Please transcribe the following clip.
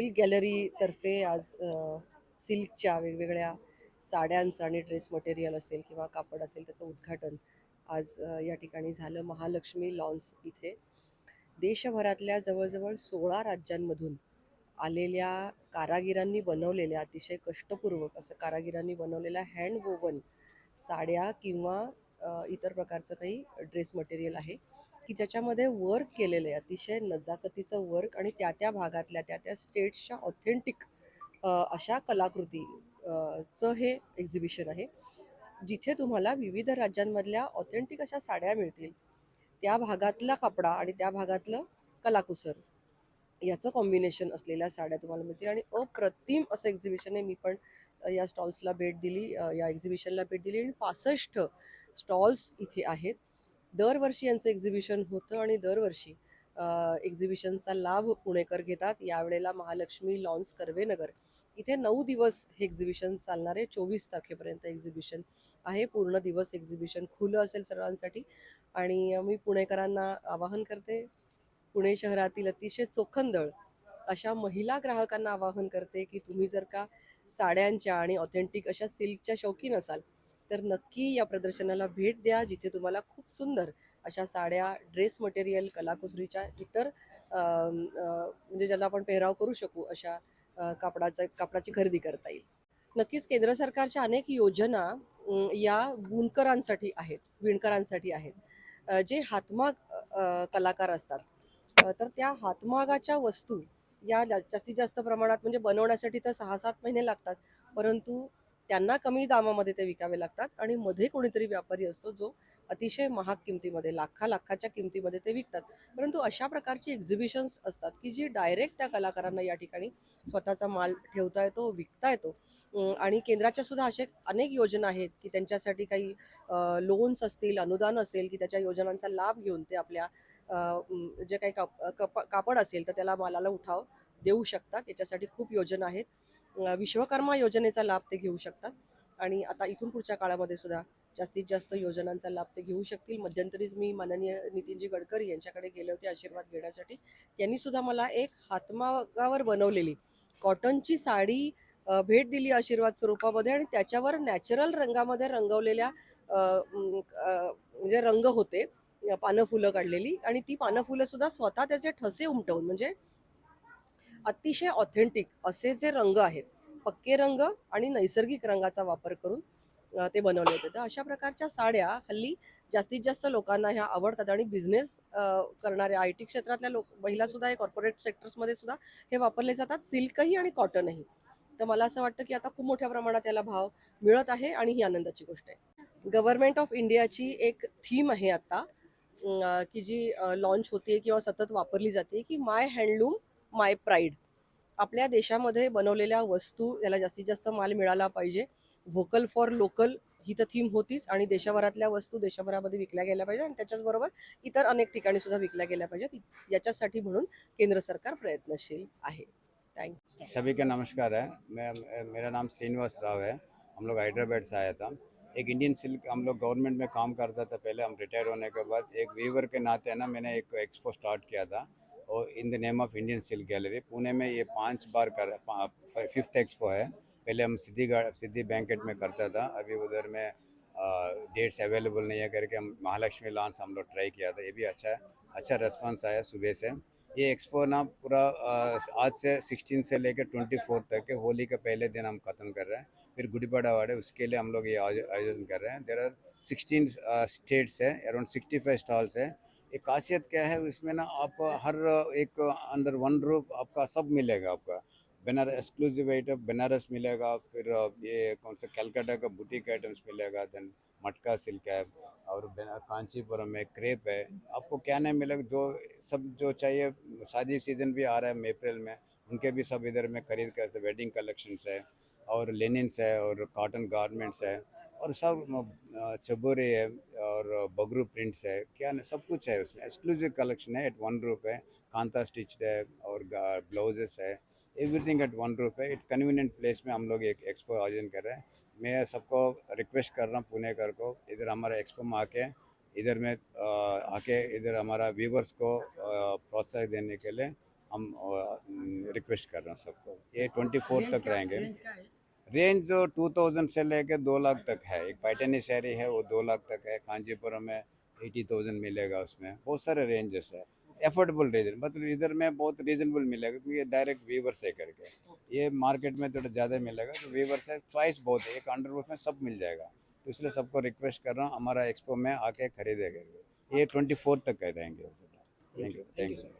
Silk गॅलरीतर्फे आज सिल्कच्या वेगवेगळ्या साड्यांचं आणि ड्रेस मटेरियल असेल किंवा कापड असेल त्याचं उद्घाटन आज या ठिकाणी झालं. महालक्ष्मी लॉन्स इथे. देशभरातल्या जवळजवळ सोळा राज्यांमधून आलेल्या कारागिरांनी बनवलेल्या अतिशय कष्टपूर्वक असं कारागिरांनी बनवलेल्या हँड वोवन साड्या किंवा इतर प्रकारचं काही ड्रेस मटेरियल आहे. की ज्याच्यामध्ये वर्क केलेलं आहे अतिशय नजाकतीचं वर्क आणि त्या त्या भागातल्या त्या त्या स्टेट्सच्या ऑथेंटिक अशा कलाकृती चं हे एक्झिबिशन आहे. जिथे तुम्हाला विविध राज्यांमधल्या ऑथेंटिक अशा साड्या मिळतील. त्या भागातला कपडा आणि त्या भागातलं कलाकुसर याचं कॉम्बिनेशन असलेल्या साड्या तुम्हाला मिळतील. आणि अप्रतिम असं एक्झिबिशन आहे मी पण या स्टॉल्सला भेट दिली या एक्झिबिशनला भेट दिली. आणि पासष्ट स्टॉल्स इथे आहेत. दरवर्षी यांचं एक्झिबिशन होतं आणि दरवर्षी एक्झिबिशनचा लाभ पुणेकर घेतात. यावेळेला महालक्ष्मी लॉन्स कर्वेनगर. इथे नऊ दिवस हे एक्झिबिशन चालणार आहे चोवीस तारखेपर्यंत एक्झिबिशन आहे. पूर्ण दिवस एक्झिबिशन खुलं असेल सर्वांसाठी. आणि मी पुणेकरांना आवाहन करते पुणे शहरातील अतिशय चोखंदळ अशा महिला ग्राहकांना आवाहन करते की तुम्ही जर का साड्यांच्या आणि ऑथेंटिक अशा सिल्कच्या शौकीन असाल तर नक्की या प्रदर्शनाला भेट द्या जिथे तुम्हाला खूप सुंदर अशा साड्या ड्रेस मटेरियल कलाकुसरीच्या इतर म्हणजे ज्याला आपण पेहराव करू शकू अशा कापडाचं कापडाची खरेदी करता येईल. नक्कीच केंद्र सरकारच्या अनेक योजना या बुनकरांसाठी आहेत विणकरांसाठी आहेत. जे हातमाग कलाकार असतात तर त्या हातमागाच्या वस्तू या जा- जास्तीत जास्त प्रमाणात म्हणजे बनवण्यासाठी तर सहा सात महिने लागतात परंतु त्यांना कमी दामामध्ये ते विकावे लागतात आणि मध्ये कोणीतरी व्यापारी असतो जो अतिशय महाग किमतीमध्ये लाखा लाखाच्या किमतीमध्ये ते विकतात. परंतु अशा प्रकारची एक्झिबिशन्स असतात की जी डायरेक्ट त्या कलाकारांना या ठिकाणी स्वतःचा माल ठेवता येतो विकता येतो. आणि केंद्राच्या सुद्धा असे अनेक योजना आहेत की त्यांच्यासाठी काही लोन्स असतील अनुदान असेल की त्याच्या योजनांचा लाभ घेऊन ते आपल्या जे काही काप कापड असेल तर त्याला मालाला उठाव देऊ शकतात. याच्यासाठी खूप योजना आहेत. विश्वकर्मा योजनेचा लाभ ते घेऊ शकतात. आणि आता इथून पुढच्या काळामध्ये सुद्धा जास्तीत जास्त योजनांचा लाभ ते घेऊ शकतील. मध्यंतरीच मी माननीय नितीनजी गडकरी यांच्याकडे गेले होते आशीर्वाद घेण्यासाठी. त्यांनी सुद्धा मला एक हातमागावर बनवलेली कॉटनची साडी भेट दिली आशीर्वाद स्वरूपामध्ये आणि त्याच्यावर नॅचरल रंगामध्ये रंगवलेल्या म्हणजे रंग होते. पानं फुलं काढलेली आणि ती पानं फुलं सुद्धा स्वतः त्याचे ठसे उमटवून म्हणजे अतिशय ऑथेंटिक असे जे रंग आहेत पक्के रंग आणि नैसर्गिक रंगाचा वापर करून ते बनवले होते. तर अशा प्रकारच्या साड्या हल्ली जास्तीत जास्त लोकांना ह्या आवडतात आणि बिझनेस करणाऱ्या आय टी क्षेत्रातल्या लोक महिलासुद्धा हे कॉर्पोरेट सेक्टर्समध्ये सुद्धा हे वापरले जातात सिल्कही आणि कॉटनही. तर मला असं वाटतं की आता खूप मोठ्या प्रमाणात याला भाव मिळत आहे आणि ही आनंदाची गोष्ट आहे. गव्हर्नमेंट ऑफ इंडियाची एक थीम आहे आता की जी लॉन्च होते किंवा सतत वापरली जाते की माय हँडलूम माय प्राईड. आपल्या देशामध्ये बनवलेल्या वस्तू याला जास्तीत जास्त माल मिळाला पाहिजे. व्होकल फॉर लोकल ही तर थीम होतीच आणि देशभरातल्या वस्तू देशभरामध्ये विकल्या गेल्या पाहिजे आणि त्याच्याचबरोबर इतर अनेक ठिकाणी सुद्धा विकल्या गेल्या पाहिजेत. याच्यासाठी म्हणून केंद्र सरकार प्रयत्नशील आहे. थँक्यू सभी का नमस्कार है। मैं मेरा नाम श्रीनिवास राव है। हम लोग हैदराबाद से आया था। एक इंडियन सिल्क हम लोग गवर्नमेंट में काम करता था पहले। हम रिटायर होने के बाद एक वीवर के नाते ना मैंने एक एक्सपो स्टार्ट किया था। और in the name of Indian silk gallery Pune में ये पाँच बार कर फिफ्थ एक्सपो है। पहले हम सिद्धिगढ़, सिद्धि बैंकेट में करता था, अभी उधर में डेट्स अवेलेबल नहीं है करके हम महालक्ष्मी लॉन्च हम लोग ट्राई किया था, ये भी अच्छा है। अच्छा रेस्पॉन्स आया सुबह से। ये एक्सपो ना पूरा आज से 16 से लेकर 24 तक के होली के पहले दिन हम ख़त्म कर रहे हैं। फिर गुड़ी पड़ावा है, उसके लिए हम लोग ये आयोजन कर रहे हैं। देर आर 16 स्टेट्स है अराउंड 65 स्टॉल्स है। एक खासियत क्या है, इसमें ना आप हर एक अंडर वन रूप आपका सब मिलेगा आपका। बनारस एक्सक्लूसिव आइटम बनारस मिलेगा, फिर ये कौन सा कलकत्ता का बुटीक आइटम्स मिलेगा देन मटका सिल्क है, और कांचीपुरम में क्रेप है। आपको क्या नहीं मिलेगा, जो सब जो चाहिए, शादी सीज़न भी आ रहा है अप्रैल में, उनके भी सब इधर में खरीद कर वेडिंग कलेक्शंस है, और लेनिन्स है, और कॉटन गारमेंट्स है, और सब चबोरे है और बगरू प्रिंट्स है क्या ना सब कुछ है उसमें। एक्सक्लूसिव कलेक्शन है एट वन रूप है। कांता स्टिच्ड है और ब्लाउजेस है। एवरीथिंग एट वन रूप है। एक कन्वीनियंट प्लेस में हम लोग एक एक्सपो आयोजन कर रहे हैं। मैं सबको रिक्वेस्ट कर रहा हूँ पुणे पुणेकर को। इधर हमारा एक्सपो में आके इधर में आके इधर हमारा व्यूवर्स को प्रोत्साहन देने के लिए हम रिक्वेस्ट कर रहे हैं सबको। ये ट्वेंटी फोर तक रहेंगे। रेंज जो टू थाउज़ेंड से लेके दो लाख तक है। एक पैटर्नी शहरी है वो दो लाख तक है। कांचीपुरम में एटी थाउज़ेंड मिलेगा उसमें। बहुत सारे रेंजेस है। एफोर्डेबल रेंज मतलब इधर में बहुत रीजनेबल मिलेगा क्योंकि ये डायरेक्ट वीवर से करके। ये मार्केट में थोड़ा ज़्यादा मिलेगा तो वीवर से चॉइस बहुत है। एक अंडर में सब मिल जाएगा। तो इसलिए सबको रिक्वेस्ट कर रहा हूँ हमारा एक्सपो में आके खरीदेगा। ये ट्वेंटी फोर तक रहेंगे थैंक यू थैंक यू